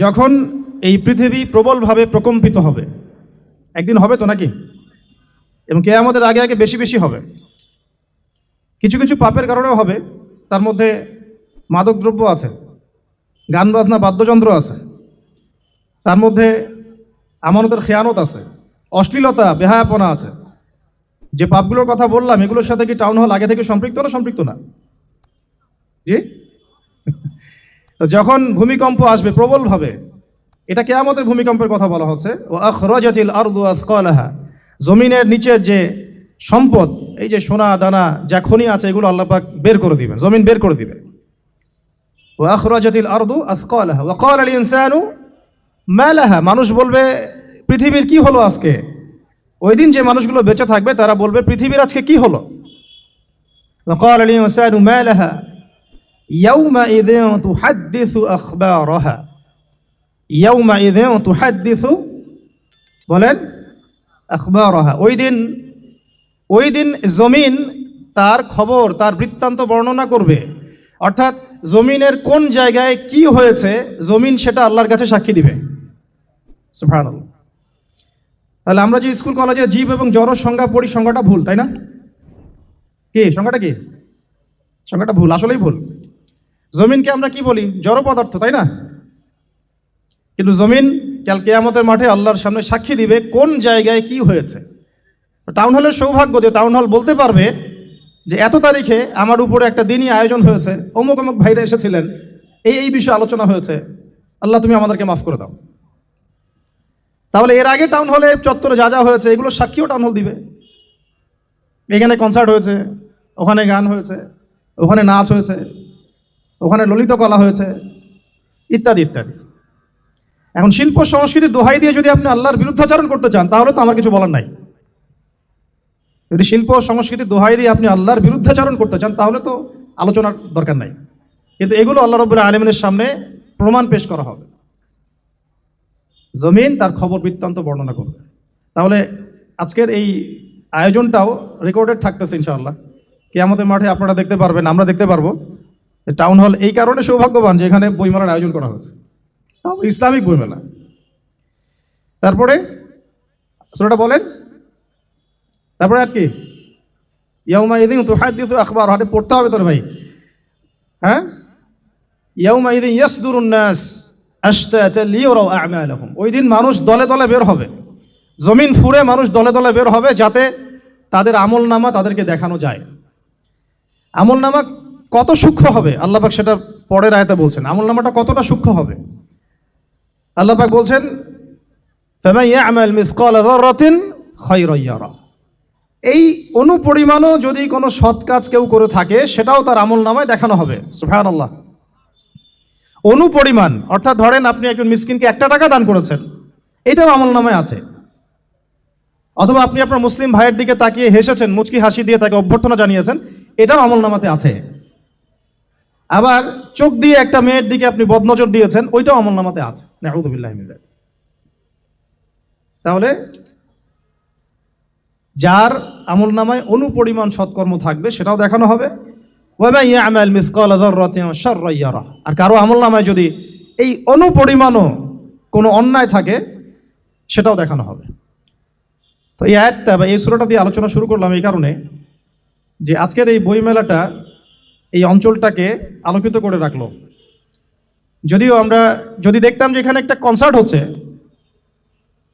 যখন এই পৃথিবী প্রবলভাবে প্রকম্পিত হবে, একদিন হবে তো নাকি? এবং কে আমাদের আগে আগে বেশি বেশি হবে। কিছু কিছু পাপের কারণেও হবে, তার মধ্যে মাদকদ্রব্য আছে গান বাজনা বাদ্যযন্ত্র আছে, তার মধ্যে আমানতের খেয়ানত আছে, অশ্লীলতা, বেহায়াপনা আছে। যে পাপগুলোর কথা বললাম, এগুলোর সাথে কি টাউন হল আগে থেকে সম্পৃক্ত না সম্পৃক্ত না? জি? যখন ভূমিকম্প আসবে প্রবলভাবে, এটা কেয়ামতের ভূমিকম্পের কথা বলা হচ্ছে ও আখরাজাতিল আরদু জমিনের নিচের যে সম্পদ, এই যে সোনা, দানা, যা খনি আছে, এগুলো আল্লাহ পাক বের করে দিবেন, জমিন বের করে দিবে ও আখরাজাতিল আরদু আসকালাহা ওয়া ক্বালা আল ইনসানু, মা লাহা, মানুষ বলবে, পৃথিবীর কি হলো আজকে? ওই দিন যে মানুষগুলো বেঁচে থাকবে, তারা বলবে, পৃথিবীর আজকে কি হলো? ক্বালা আল ইনসানু বলেন আখবা রহা ওই দিন ওই দিন জমিন তার খবর, তার বৃত্তান্ত বর্ণনা করবে। অর্থাৎ জমিনের কোন জায়গায় কি হয়েছে, জমিন সেটা আল্লাহর কাছে সাক্ষী দিবে। তাহলে আমরা যে স্কুল, কলেজে জীব এবং জড় সংজ্ঞা পড়ি, সংজ্ঞাটা ভুল, তাই না? কি? সংজ্ঞাটা কি? সংজ্ঞাটা ভুল, আসলেই ভুল। জমিনকে আমরা কি বলি? জড় পদার্থ, তাই না? কিন্তু জমিন কাল কেয়ামতের মাঠে আল্লাহর সামনে সাক্ষী দিবে কোন জায়গায় কি হয়েছে। টাউন হলের সৌভাগ্য যে টাউন হল বলতে পারবে যে এত তারিখে আমার উপরে একটা দিনই আয়োজন হয়েছে। অমুক অমুক ভাইরা এসেছিলেন। এই এই বিষয়ে আলোচনা হয়েছে। আল্লাহ, তুমি আমাদেরকে মাফ করে দাও। তাহলে এর আগে টাউন হলে চত্বরে যা যা হয়েছে, এগুলো সাক্ষীও টাউন হল দিবে। এখানে কনসার্ট হয়েছে, ওখানে গান হয়েছে, ওখানে নাচ হয়েছে। ওখানে ললিত কলা হয়েছে, ইত্যাদি ইত্যাদি। এখন শিল্প সংস্কৃতির দোহাই দিয়ে যদি আপনি আল্লাহর বিরুদ্ধাচরণ করতে চান, তাহলে তো আমার কিছু বলার নাই। যদি শিল্প সংস্কৃতির দোহাই দিয়ে আপনি আল্লাহর বিরুদ্ধাচরণ করতে চান, তাহলে তো আলোচনার দরকার নাই। কিন্তু এগুলো আল্লাহ রব্বুল আলমিনের সামনে প্রমাণ পেশ করা হবে। জমিন তার খবর বৃত্তান্ত বর্ণনা করবে। তাহলে আজকের এই আয়োজনটাও রেকর্ডেড থাকতেছে ইনশাআল্লাহ। কে আমাদের মাঠে আপনারা দেখতে পারবেন, আমরা দেখতে পারব। টাউন হল এই কারণে সৌভাগ্যবান যে এখানে বইমেলার আয়োজন করা হয়েছে। তাও ইসলামিক বইমেলা তারপরে সেটা বলেন। তারপরে আর কি? ইয়াউমা ইদিন তো হাত দিতে আখবার হাতে পড়তে হবে তোর ভাই। হ্যাঁ? ইয়াউমা ইদিন ইয়াসদুরুন নাস আশতাতা লিয়ারাউ আ'মালাহুম। ওই দিন মানুষ দলে দলে বের হবে। জমিন ফুরে মানুষ দলে দলে বের হবে যাতে তাদের আমল নামা তাদেরকে দেখানো যায়। আমল নামা কত সূক্ষ্ম হবে? আল্লাহবাক সেটা পরের আয়তে বলছেন। আমল নামাটা কতটা সূক্ষ্ম হবে? আল্লাহবাক বলছেন এই অনুপরিমাণও যদি কোনো সৎ কাজ কেউ করে থাকে, সেটাও তার আমল নামায় দেখানো হবে। সুফায়ন আল্লাহ অনুপরিমাণ, অর্থাৎ ধরেন আপনি একজন মিসকিনকে একটা টাকা দান করেছেন, এটাও আমল নামায় আছে। অথবা আপনি আপনার মুসলিম ভাইয়ের দিকে তাকিয়ে হেসেছেন, মুচকি হাসি দিয়ে তাকে অভ্যর্থনা জানিয়েছেন, এটাও আমল নামাতে আছে। আবার চোখ দিয়ে একটা মেয়ের দিকে আপনি বদনজর দিয়েছেন, ওইটাও আমল নামাতে আছে। তাহলে যার আমল নামায় অনুপরিমাণ সৎকর্ম থাকবে, সেটাও দেখানো হবে। আর কারও আমল নামায় যদি এই অনুপরিমাণও কোনো অন্যায় থাকে, সেটাও দেখানো হবে। তো এই আয়াতটা বা এই সুরাটা দিয়ে আলোচনা শুরু করলাম এই কারণে যে আজকের এই বইমেলাটা এই অঞ্চলটাকে আলোকিত করে রাখল। যদিও আমরা যদি দেখতাম যে এখানে একটা কনসার্ট হচ্ছে,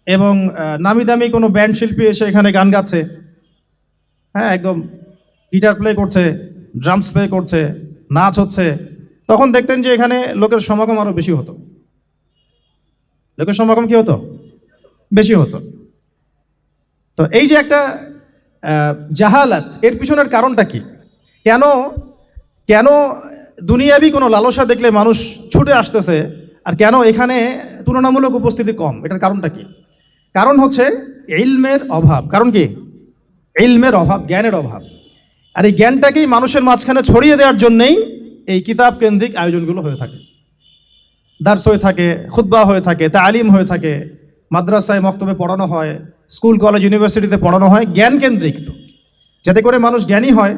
এবং নামি দামি কোনো ব্যান্ড শিল্পী এসে এখানে গান গাচ্ছে হ্যাঁ একদম গিটার প্লে করছে ড্রামস প্লে করছে, নাচ হচ্ছে, তখন দেখতেন যে এখানে লোকের সমাগম আরও বেশি হতো। লোকের সমাগম কি হতো? বেশি হতো। তো এই যে একটা জাহালাত, এর পিছনের কারণটা কি? কেন কেন দুনিয়াবি কোনো লালসা দেখলে মানুষ ছুটে আসতেছে? আর কেন এখানে তুলনামূলক উপস্থিতি কম? এটার কারণটা কি? কারণ হচ্ছে ইলমের অভাব। কারণ কি? ইলমের অভাব, জ্ঞানের অভাব। আর এই জ্ঞানটাকেই মানুষের মাঝখানে ছড়িয়ে দেওয়ার জন্যেই এই কিতাব কেন্দ্রিক আয়োজনগুলো হয়ে থাকে। দার্স হয়ে থাকে খুদ্া হয়ে থাকে, তালিম হয়ে থাকে, মাদ্রাসায় মক্তবে পড়ানো হয়, স্কুল, কলেজ, ইউনিভার্সিটিতে পড়ানো হয়, জ্ঞান কেন্দ্রিক তো। যাতে করে মানুষ জ্ঞানী হয়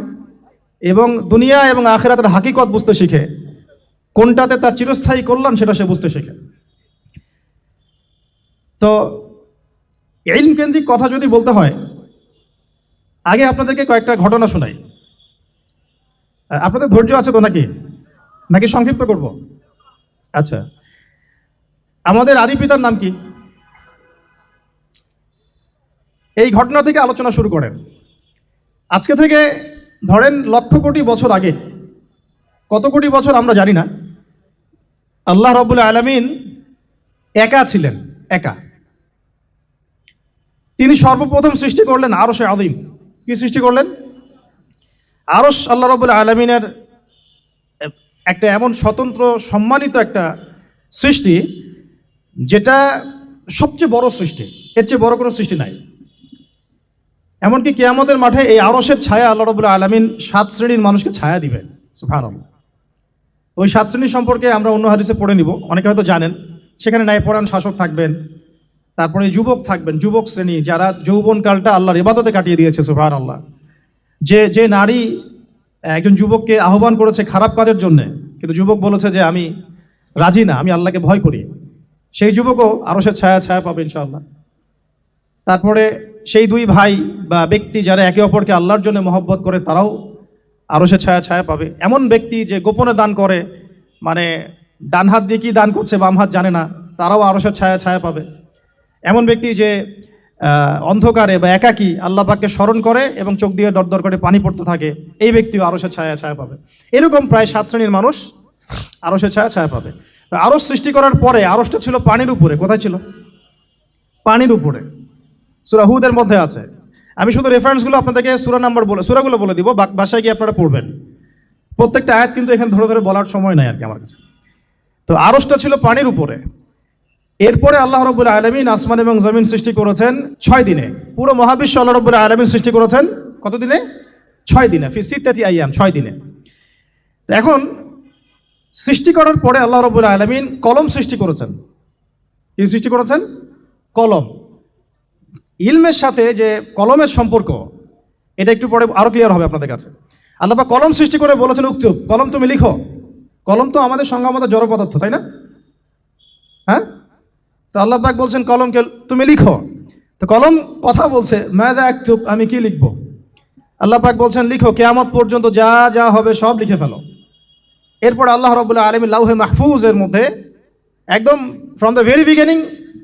এবং দুনিয়া এবং আখেরাতের হাকিকত বুঝতে শিখে। কোনটাতে তার চিরস্থায়ী কল্যাণ সেটা সে বুঝতে শেখে। তো ইলম কেন্দ্রিক কথা যদি বলতে হয়, আগে আপনাদেরকে কয়েকটা ঘটনা শোনাই। আপনাদের ধৈর্য আছে তো নাকি? নাকি সংক্ষিপ্ত করব? আচ্ছা। আমাদের আদি পিতার নাম কি? এই ঘটনা থেকে আলোচনা শুরু করেন। আজকে থেকে ধরেন লক্ষ কোটি বছর আগে, কত কোটি বছর আমরা জানি না, আল্লাহ রবুল আলমিন একা ছিলেন, একা। তিনি সর্বপ্রথম সৃষ্টি করলেন আরশে আদিম কি সৃষ্টি করলেন? আরশ আল্লাহ রবুল আলমিনের একটা এমন স্বতন্ত্র, সম্মানিত একটা সৃষ্টি, যেটা সবচেয়ে বড় সৃষ্টি। এর চেয়ে বড় কোনো সৃষ্টি নাই। এমনকি কেয়ামতের মাঠে এই আরসের ছায়া আল্লাহ রবুল্লা আলমিন সাত শ্রেণির মানুষকে ছায়া দিবেন। সুফান ওই সাত শ্রেণি সম্পর্কে আমরা অন্য হাদিসে পড়ে নিব। অনেকে হয়তো জানেন, সেখানে ন্যায় পরাণ শাসক থাকবেন, তারপরে যুবক থাকবেন, যুবক শ্রেণি যারা যৌবনকালটা আল্লাহর ইবাদতে কাটিয়ে দিয়েছে সুফান আল্লাহ যে যে নারী একজন যুবককে আহ্বান করেছে খারাপ কাজের জন্য, কিন্তু যুবক বলেছে যে আমি রাজি না, আমি আল্লাহকে ভয় করি। সেই যুবকও আরও সে ছায়া ছায়া পাবে ইনশাআল্লাহ। তারপরে সেই দুই ভাই বা ব্যক্তি যারা একে অপরকে আল্লাহর জন্য মহব্বত করে, তারাও আরও সে ছায়া ছায়া পাবে। এমন ব্যক্তি যে গোপনে দান করে মানে ডান হাত দিয়ে কি দান করছে বাম হাত জানে না, তারাও আরও সে ছায়া ছায়া পাবে। এমন ব্যক্তি যে অন্ধকারে বা একাকী আল্লাহ পাককে স্মরণ করে এবং চোখ দিয়ে দরদর করে পানি পড়তে থাকে, এই ব্যক্তিও আরও সে ছায়া ছায়া পাবে। এরকম প্রায় সাত শ্রেণির মানুষ আরও সে ছায়া ছায়া পাবে। তো আরস সৃষ্টি করার পরে আরসটা ছিল পানির উপরে, কোথায় ছিল? পানির উপরে। সুরা হুদের মধ্যে আছে। আমি শুধু রেফারেন্সগুলো আপনাদেরকে সুরা নাম্বার বলে সুরাগুলো বলে দিব বাসায় গিয়ে আপনারা পড়বেন। প্রত্যেকটা আয়াত কিন্তু এখানে ধরে ধরে বলার সময় নাই আর কি আমার কাছে। তো আরসটা ছিল পানির উপরে। এরপরে আল্লাহ রবুল্লা আলমিন আসমান এবং জমিন সৃষ্টি করেছেন ছয় দিনে। পুরো মহাবিশ্ব আল্লাহ রবুল্লা আলমিন সৃষ্টি করেছেন কত দিনে? ছয় দিনে। ফিসিত্যাতি আইয়াম, ছয় দিনে। তো এখন সৃষ্টি করার পরে আল্লাহ রবুল্লা আলমিন কলম সৃষ্টি করেছেন। কি সৃষ্টি করেছেন? কলম। ইলমের সাথে যে কলমের সম্পর্ক, এটা একটু পরে আরও ক্লিয়ার হবে আপনাদের কাছে। আল্লাহ পাক কলম সৃষ্টি করে বলেছেন উক্তুব কলম তুমি লিখো। কলম তো আমাদের সংজ্ঞা জড় পদার্থ, তাই না? হ্যাঁ? তো আল্লাহ পাক বলছেন কলমকে তুমি লিখো। তো কলম কথা বলছে ম্যাদা একটুব আমি কি লিখব? আল্লাহ পাক বলছেন, লিখো, কেয়ামত পর্যন্ত যা যা হবে সব লিখে ফেলো। এরপর আল্লাহ রবুল্লাহ আলমী লাউহে মাহফুজের মধ্যে, একদম from the very beginning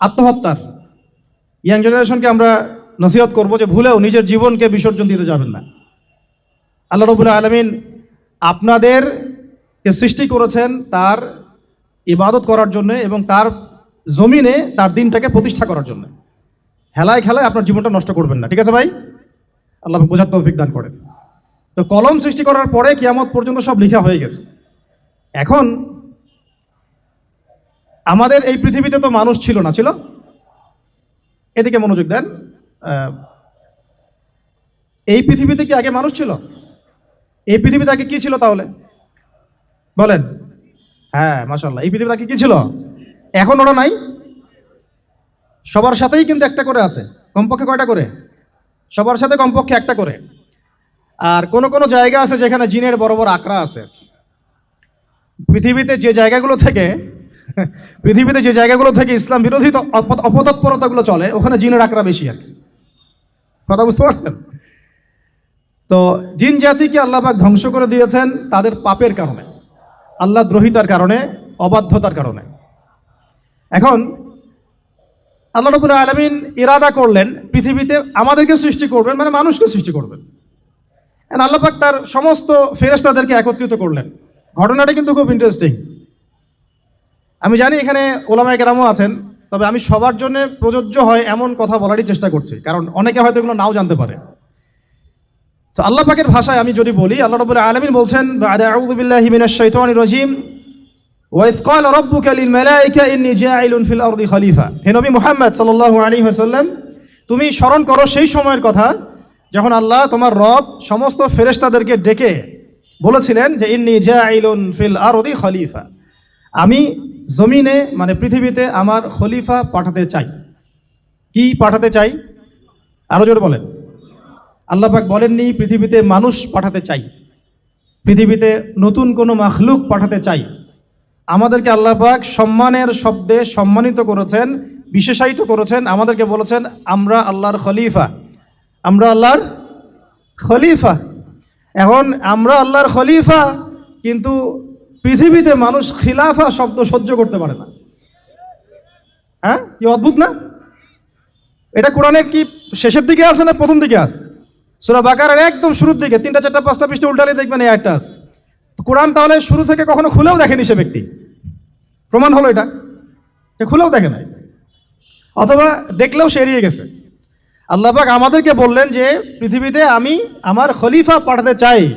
আত্মহত্যার। ইয়াং জেনারেশনকে আমরা নসিহত করব যে ভুলেও নিজের জীবনকে বিসর্জন দিতে যাবেন না। আল্লাহ রবুল্লা আলমিন আপনাদেরকে সৃষ্টি করেছেন তার ইবাদত করার জন্য এবং তার জমিনে তার দিনটাকে প্রতিষ্ঠা করার জন্য। হেলায় খেলায় আপনার জীবনটা নষ্ট করবেন না, ঠিক আছে ভাই? আল্লাহ বোঝার তৌফিক দান করেন। তো কলম সৃষ্টি করার পরে কিয়ামত পর্যন্ত সব লেখা হয়ে গেছে। এখন আমাদের এই পৃথিবীতে তো মানুষ ছিল না, ছিল? এদিকে মনোযোগ দেন। এই পৃথিবীতে কি আগে মানুষ ছিল? এই পৃথিবীতে আগে কি ছিল তাহলে? বলেন। হ্যাঁ মাসাল্লাহ এই পৃথিবীতে আগে কি ছিল? এখন ওরা নাই? সবার সাথেই কিন্তু একটা করে আছে। কমপক্ষে কয়টা করে? সবার সাথে কমপক্ষে একটা করে। আর কোন কোন জায়গা আছে যেখানে জিনের বড় বড় আকড়া আছে? পৃথিবীতে যে জায়গাগুলো থেকে পৃথিবীতে যে জায়গাগুলো থেকে ইসলাম বিরোধী অপতৎপরতাগুলো চলে, ওখানে জিনের আকড়া বেশি আর কথা বুঝতে পারছেন? তো জিন জাতিকে আল্লাহ পাক ধ্বংস করে দিয়েছেন তাদের পাপের কারণে। আল্লাহ দ্রোহিতার কারণে, অবাধ্যতার কারণে। এখন আল্লাহ রবুল আলমিন ইরাদা করলেন, পৃথিবীতে আমাদেরকে সৃষ্টি করবেন মানে মানুষকে সৃষ্টি করবেন। And আল্লাহ পাক তার সমস্ত ফেরেশতাদেরকে একত্রিত করলেন। ঘটনাটা কিন্তু খুব ইন্টারেস্টিং আমি জানি এখানে ওলামায় কেরামও আছেন, তবে আমি সবার জন্য প্রযোজ্য হয় এমন কথা বলারই চেষ্টা করছি, কারণ অনেকে হয়তো এগুলো নাও জানতে পারে। তো আল্লাহ পাকের ভাষায় আমি যদি বলি, আল্লাহ রবুল্লাহ আলমিন বলছেন আউদুবিল্লাহ হিমিনা রজিম ফিল তুমি স্মরণ করো সেই সময়ের কথা যখন আল্লাহ তোমার রব সমস্ত ফেরেশতাদেরকে ডেকে বলেছিলেন যে, ইন্নি জাইলুন ফিল আর খলিফা। আমি জমিনে মানে পৃথিবীতে আমার খলিফা পাঠাতে চাই। কি পাঠাতে চাই? আরও জোরে বলেন। আল্লাহ পাক বলেননি, পৃথিবীতে মানুষ পাঠাতে চাই। পৃথিবীতে নতুন কোনো মাখলুক পাঠাতে চাই। আমাদেরকে আল্লাহ পাক সম্মানের শব্দে সম্মানিত করেছেন, বিশেষায়িত করেছেন, আমাদেরকে বলেছেন, আমরা আল্লাহর খলিফা। আমরা আল্লাহর খলিফা। এখন আমরা আল্লাহর খলিফা, কিন্তু পৃথিবীতে মানুষ খিলাফা শব্দ সহ্য করতে পারে না। হ্যাঁ? কি অদ্ভুত না? এটা কোরআনের কি শেষের দিকে আছে না প্রথম দিকে আছে? সুরা বাকারের একদম শুরুর দিকে, তিনটা, চারটা, পাঁচটা পৃষ্ঠে উল্টালে দেখবেন এই একটা আছে। কোরআন তাহলে শুরু থেকে কখনো খুলেও দেখেনি সে ব্যক্তি। প্রমাণ হলো এটা সে খুলেও দেখে নাই। অথবা দেখলেও সে এড়িয়ে গেছে। আল্লাপাক আমাদেরকে বললেন যে, পৃথিবীতে আমি আমার খলিফা পাঠাতে চাই।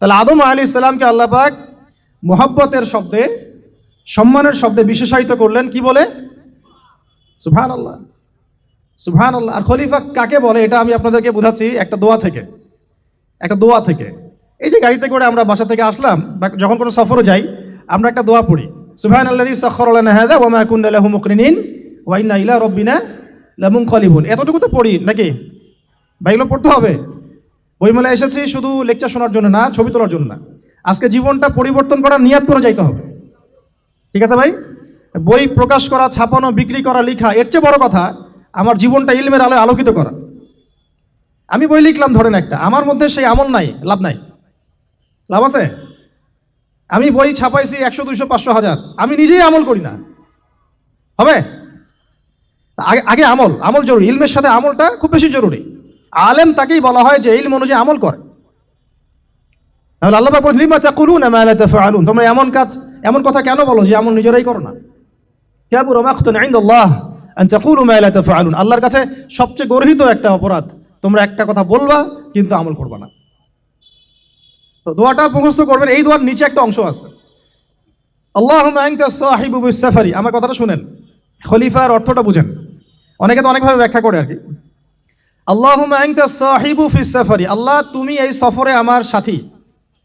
তাহলে আদম আলী ইসলামকে আল্লাপাক মোহাব্বতের শব্দে, সম্মানের শব্দে বিশেষায়িত করলেন, কি বলে? সুফান আল্লাহ সুফান আল্লাহ আর খলিফা কাকে বলে, এটা আমি আপনাদেরকে বোঝাচ্ছি একটা দোয়া থেকে। একটা দোয়া থেকে। এই যে গাড়িতে করে আমরা বাসা থেকে আসলাম, বা যখন কোনো সফরে যাই, আমরা একটা দোয়া পড়ি। সুভান আল্লাহ সখর হাদা ওমা কুন্ডালাহু মুকরিনিন ওয়াইনা ইলা রব্বিনা লামুন খলিবুন এতটুকু তো পড়ি, নাকি? ভাইগুলো পড়তে হবে। বইমেলা এসেছি শুধু লেকচার শোনার জন্য না, ছবি তোলার জন্য না। আজকে জীবনটা পরিবর্তন করার নিয়াত করে যাইতে হবে। ঠিক আছে ভাই? বই প্রকাশ করা, ছাপানো, বিক্রি করা, লেখা, এর চেয়ে বড় কথা, আমার জীবনটা ইলমের আলোয় আলোকিত করা। আমি বই লিখলাম, ধরেন একটা। আমার মধ্যে সেই আমল নাই, লাভ নাই। লাভ আছে? আমি বই ছাপাইছি একশো, দুইশো, পাঁচশো হাজার। আমি নিজেই আমল করি না। হবে? আগে আগে আমল আমল জরুরি। ইলমের সাথে আমলটা খুব বেশি জরুরি। আলেম তাকেই বলা হয় যে, ইলম অনুযায়ী আমল করে। তাহলে আল্লাহ বলছেন, লিমা তাকুলুন মা লা তাফআলুন। তোমরা এমন কাজ, এমন কথা কেন বলো যে এমন নিজেরাই করো না? কাবুর মাকতুন ইনদাল্লাহ আন তাকুলু মা লা তাফআলুন। আল্লাহর কাছে সবচেয়ে গর্হিত একটা অপরাধ। তোমরা একটা কথা বলবা, কিন্তু আমল করবা না। তো দোয়াটা মুখস্থ করবেন, এই দোয়ার নিচে একটা অংশ আছে। আল্লাহুম্মা আনতা সাহিবু আমার কথাটা শুনেন। খলিফার অর্থটা বুঝেন। অনেকে তো অনেকভাবে ব্যাখ্যা করে আর কি। আল্লাহুম্মা আনতা সাহিবু ফিস সাফারি আল্লাহ, তুমি এই সফরে আমার সাথী।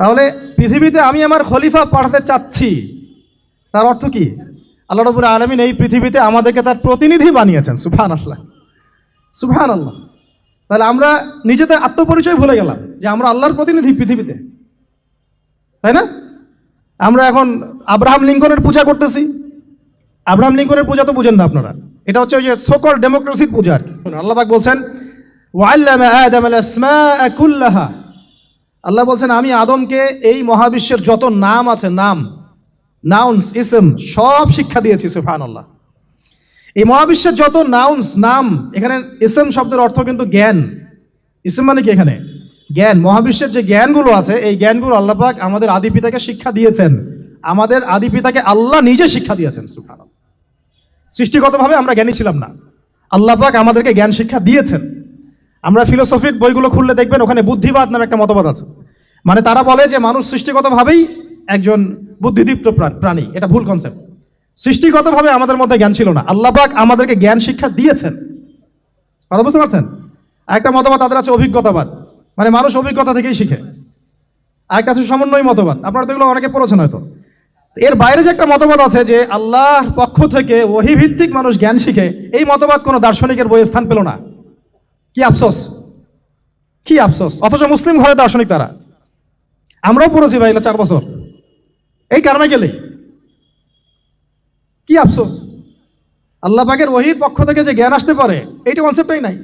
তাহলে পৃথিবীতে আমি আমার খলিফা পাঠাতে চাচ্ছি, তার অর্থ কি? আল্লাহ রবুল আলমিন এই পৃথিবীতে আমাদেরকে তার প্রতিনিধি বানিয়েছেন সুফান আল্লাহ সুফান আল্লাহ তাহলে আমরা নিজেদের আত্মপরিচয় ভুলে গেলাম যে আমরা আল্লাহর প্রতিনিধি পৃথিবীতে। তাই না? আমরা এখন আব্রাহাম লিঙ্কনের পূজা করতেছি। আব্রাহাম লিঙ্কনের পূজা তো বুঝেন না আপনারা। এটা হচ্ছে ওই যে সকল ডেমোক্রেসির পূজা আর কি। আল্লাহ পাক বলছেন ওয়াল্লামা আল্লাহ বলছেন, আমি আদমকে এই মহাবিশ্বের যত নাম আছে, নাম নাউন্স ইসম সব শিক্ষা দিয়েছি সুফান আল্লাহ এই মহাবিশ্বের যত নাউন্স নাম, এখানে ইসম শব্দের অর্থ কিন্তু জ্ঞান। ইসম মানে কি এখানে? জ্ঞান। মহাবিশ্বের যে জ্ঞানগুলো আছে, এই জ্ঞানগুলো আল্লাহ পাক আমাদের আদি পিতাকে শিক্ষা দিয়েছেন। আমাদের আদি পিতাকে আল্লাহ নিজে শিক্ষা দিয়েছেন সুফান সৃষ্টিগতভাবে আমরা জ্ঞানী ছিলাম না। আল্লাহ পাক আমাদেরকে জ্ঞান শিক্ষা দিয়েছেন। আমরা ফিলোসফির বইগুলো খুললে দেখবেন ওখানে বুদ্ধিবাদ নামে একটা মতবাদ আছে। মানে তারা বলে যে মানুষ সৃষ্টিগতভাবেই একজন বুদ্ধিদীপ্ত প্রা- প্রাণী, এটা ভুল কনসেপ্ট সৃষ্টিগতভাবে আমাদের মধ্যে জ্ঞান ছিল না। আল্লাহ পাক আমাদেরকে জ্ঞান শিক্ষা দিয়েছেন। কথা বুঝতে পারছেন? আরেকটা মতবাদ তাদের আছে অভিজ্ঞতাবাদ। মানে মানুষ অভিজ্ঞতা থেকেই শিখে। আরেকটা আছে সমন্বয় মতবাদ। আপনারা তো এগুলো অনেকে পড়েছেন হয়তো। এর বাইরে যে একটা মতবাদ আছে যে আল্লাহর পক্ষ থেকে ওহিভিত্তিক মানুষ জ্ঞান শিখে, এই মতবাদ কোনো দার্শনিকের বইয়ে স্থান পেল না। কি আফসোস? কি আফসোস? অথচ মুসলিম ঘরে দার্শনিক তারা। আমরাও পড়েছি ভাই চার বছর। এই কারণে গেলে। কি আফসোস? আল্লাহ পাকের ওহির পক্ষ থেকে যে জ্ঞান আসতে পারে, এইটা কনসেপ্টই নাই।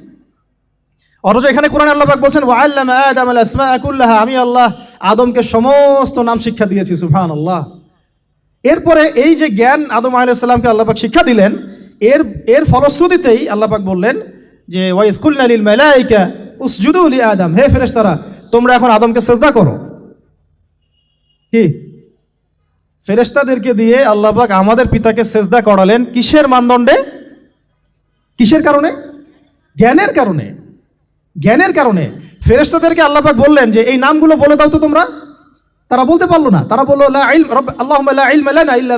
অথচ এখানে কোরআন আল্লাহ পাক বলছেন ওয়াল্লামা আমি আল্লাহ আদমকে সমস্ত নাম শিক্ষা দিয়েছি সুফান সুবহানাল্লাহ। এরপরে এই যে জ্ঞান আদম আলাইসাল্লামকে আল্লাপাক শিক্ষা দিলেন, এর এর ফলশ্রুতিতেই আল্লাপাক বললেন যে ওয়াইসকুল আলিল মেলাইকা, উসজুদু লি আদম। হে ফেরেশতারা, তোমরা এখন আদমকে সেজদা করো। কি? ফেরেশতাদেরকে দিয়ে আল্লাপাক আমাদের পিতাকে সেজদা করালেন কিসের মানদণ্ডে? কিসের কারণে? জ্ঞানের কারণে। জ্ঞানের কারণে। ফেরেশতাদেরকে আল্লাপাক বললেন যে, এই নামগুলো বলে দাও তো তোমরা। তারা বলতে পারল না। তারা বলল ইল্লা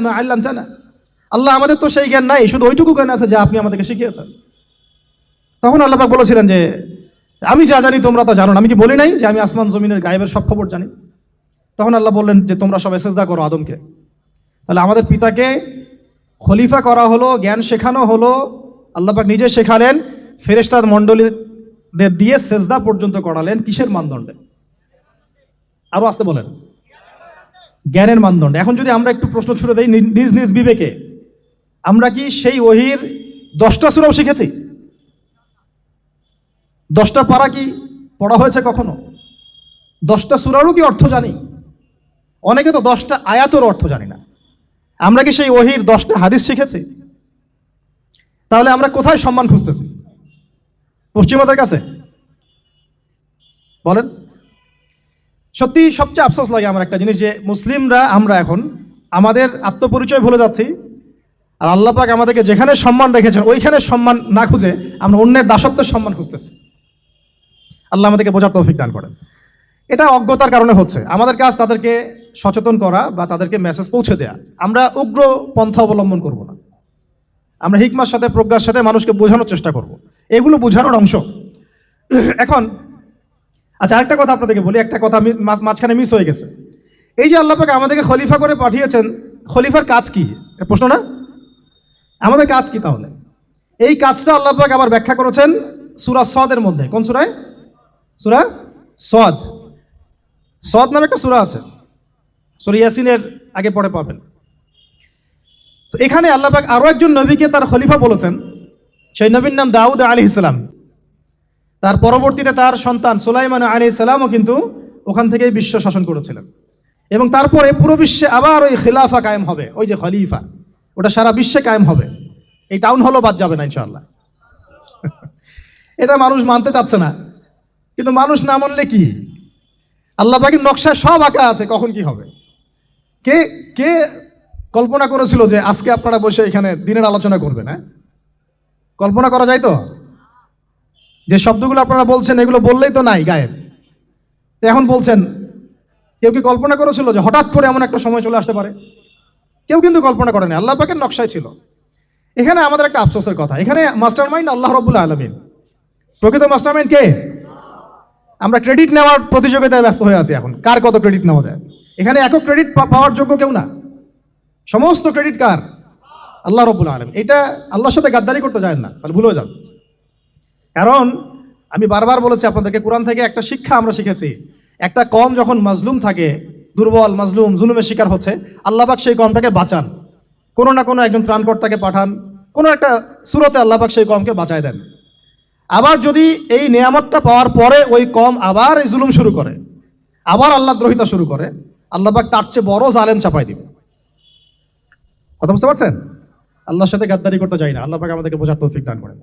আল্লাহ আমাদের তো সেই জ্ঞান নাই, শুধু ওইটুকু জ্ঞান আছে যা আপনি আমাদেরকে শিখিয়েছেন। তখন আল্লাহ বলেছিলেন যে, আমি যা জানি তোমরা তো জানো না। আমি কি বলি নাই যে আমি আসমান জমিনের গায়েবের সব খবর জানি? তখন আল্লাহ বললেন যে, তোমরা সবাই সেজদা করো আদমকে। তাহলে আমাদের পিতাকে খলিফা করা হলো, জ্ঞান শেখানো হলো। আল্লাহ পাক নিজে শেখালেন ফেরেশতাদ মণ্ডলীদের দিয়ে সেজদা পর্যন্ত করালেন কিসের মানদণ্ডে? আরও আসতে বলেন। জ্ঞানের মানদণ্ড। এখন যদি আমরা একটু প্রশ্ন ছুড়ে দেই নিজ নিজ বিবেকে, আমরা কি সেই ওহির দশটা সুরাও শিখেছি? দশটা পারা কি পড়া হয়েছে কখনো? দশটা সুরারও কি অর্থ জানি? অনেকে তো দশটা আয়াতের অর্থ জানি না। আমরা কি সেই ওহির দশটা হাদিস শিখেছি? তাহলে আমরা কোথায় সম্মান খুঁজতেছি? পশ্চিমাদের কাছে? বলেন। সত্যি সবচেয়ে আফসোস লাগে আমার একটা জিনিস যে মুসলিমরা আমরা এখন আমাদের আত্মপরিচয় ভুলে যাচ্ছি আর আল্লাপাক আমাদেরকে যেখানে সম্মান রেখেছেন, ওইখানে সম্মান না খুঁজে আমরা অন্যের দাসত্বের সম্মান খুঁজতেছি। আল্লাহ আমাদেরকে বোঝার তৌফিক দান করেন। এটা অজ্ঞতার কারণে হচ্ছে। আমাদের কাজ তাদেরকে সচেতন করা বা তাদেরকে মেসেজ পৌঁছে দেয়া, আমরা উগ্র পন্থা অবলম্বন করব না। আমরা হিকমার সাথে, প্রজ্ঞার সাথে মানুষকে বোঝানোর চেষ্টা করব। এগুলো বোঝানোর অংশ। এখন আচ্ছা আরেকটা কথা আপনাদেরকে বলি। একটা কথা মাঝখানে মিস হয়ে গেছে। এই যে আল্লাহ পাক আমাদেরকে খলিফা করে পাঠিয়েছেন, খলিফার কাজ কি? প্রশ্ন না? আমাদের কাজ কি তাহলে? এই কাজটা আল্লাহ পাক আবার ব্যাখ্যা করেছেন সুরা সদের মধ্যে। কোন সুরায়? সুরা সদ। সদ নামে একটা সুরা আছে। সুরা ইয়াসিনের আগে পরে পাবেন। তো এখানে আল্লাহ পাক আরও একজন নবীকে তার খলিফা বলেছেন। সেই নবীর নাম দাউদ আলী ইসলাম তার পরবর্তীতে তার সন্তান সুলাইমান আলী সালামও কিন্তু ওখান থেকেই বিশ্ব শাসন করেছিলেন। এবং তারপরে পুরো বিশ্বে আবার ওই খিলাফা কায়েম হবে। ওই যে খলিফা, ওটা সারা বিশ্বে কায়েম হবে। এই টাউন হলও বাদ যাবে না ইনশাল্লাহ এটা মানুষ মানতে চাচ্ছে না। কিন্তু মানুষ না মানলে কি? আল্লাহ পাখির নকশায় সব আঁকা আছে, কখন কি হবে? কে কে কল্পনা করেছিল যে আজকে আপনারা বসে এখানে দিনের আলোচনা করবেন হ্যাঁ? কল্পনা করা যায় তো? যে শব্দগুলো আপনারা বলছেন, এগুলো বললেই তো নাই গায়েব। এখন বলছেন, কেউ কি কল্পনা করেছিল যে হঠাৎ করে এমন একটা সময় চলে আসতে পারে? কেউ কিন্তু কল্পনা করেনি, আল্লাহ পাকের নকশায় ছিল। এখানে আমাদের একটা আফসোসের কথা, এখানে মাস্টার মাইন্ড আল্লাহ রবুল্লা আলমিন। প্রকৃত মাস্টার মাইন্ড কে? আমরা ক্রেডিট নেওয়ার প্রতিযোগিতায় ব্যস্ত হয়ে আছি এখন। কার কত ক্রেডিট নেওয়া যায়? এখানে একক ক্রেডিট পাওয়ার যোগ্য কেউ না। সমস্ত ক্রেডিট কার? আল্লাহ রবুল্লা আলম এটা আল্লাহর সাথে গাদ্দারি করতে যায় না, তাহলে ভুল যাবে। কারণ আমি বারবার বলেছি আপনাদেরকে, কোরআন থেকে একটা শিক্ষা আমরা শিখেছি। একটা কম যখন মাজলুম থাকে, দুর্বল, মাজলুম, জুলুমের শিকার হচ্ছে, আল্লাহবাক সেই কমটাকে বাঁচান। কোনো না কোনো একজন ত্রাণকর্তাকে পাঠান, কোনো একটা সুরতে আল্লাহবাক সেই কমকে বাঁচায় দেন। আবার যদি এই নিয়ামতটা পাওয়ার পরে ওই কম আবার এই জুলুম শুরু করে, আবার আল্লাহ দ্রোহিতা শুরু করে আল্লাহবাক তার চেয়ে বড় জালেম চাপাই দিবে। কথা বুঝতে পারছেন? আল্লাহর সাথে গাদ্দারি করতে চাই না, আল্লাহ পাক আমাদেরকে বোঝার তৌফিক দান করেন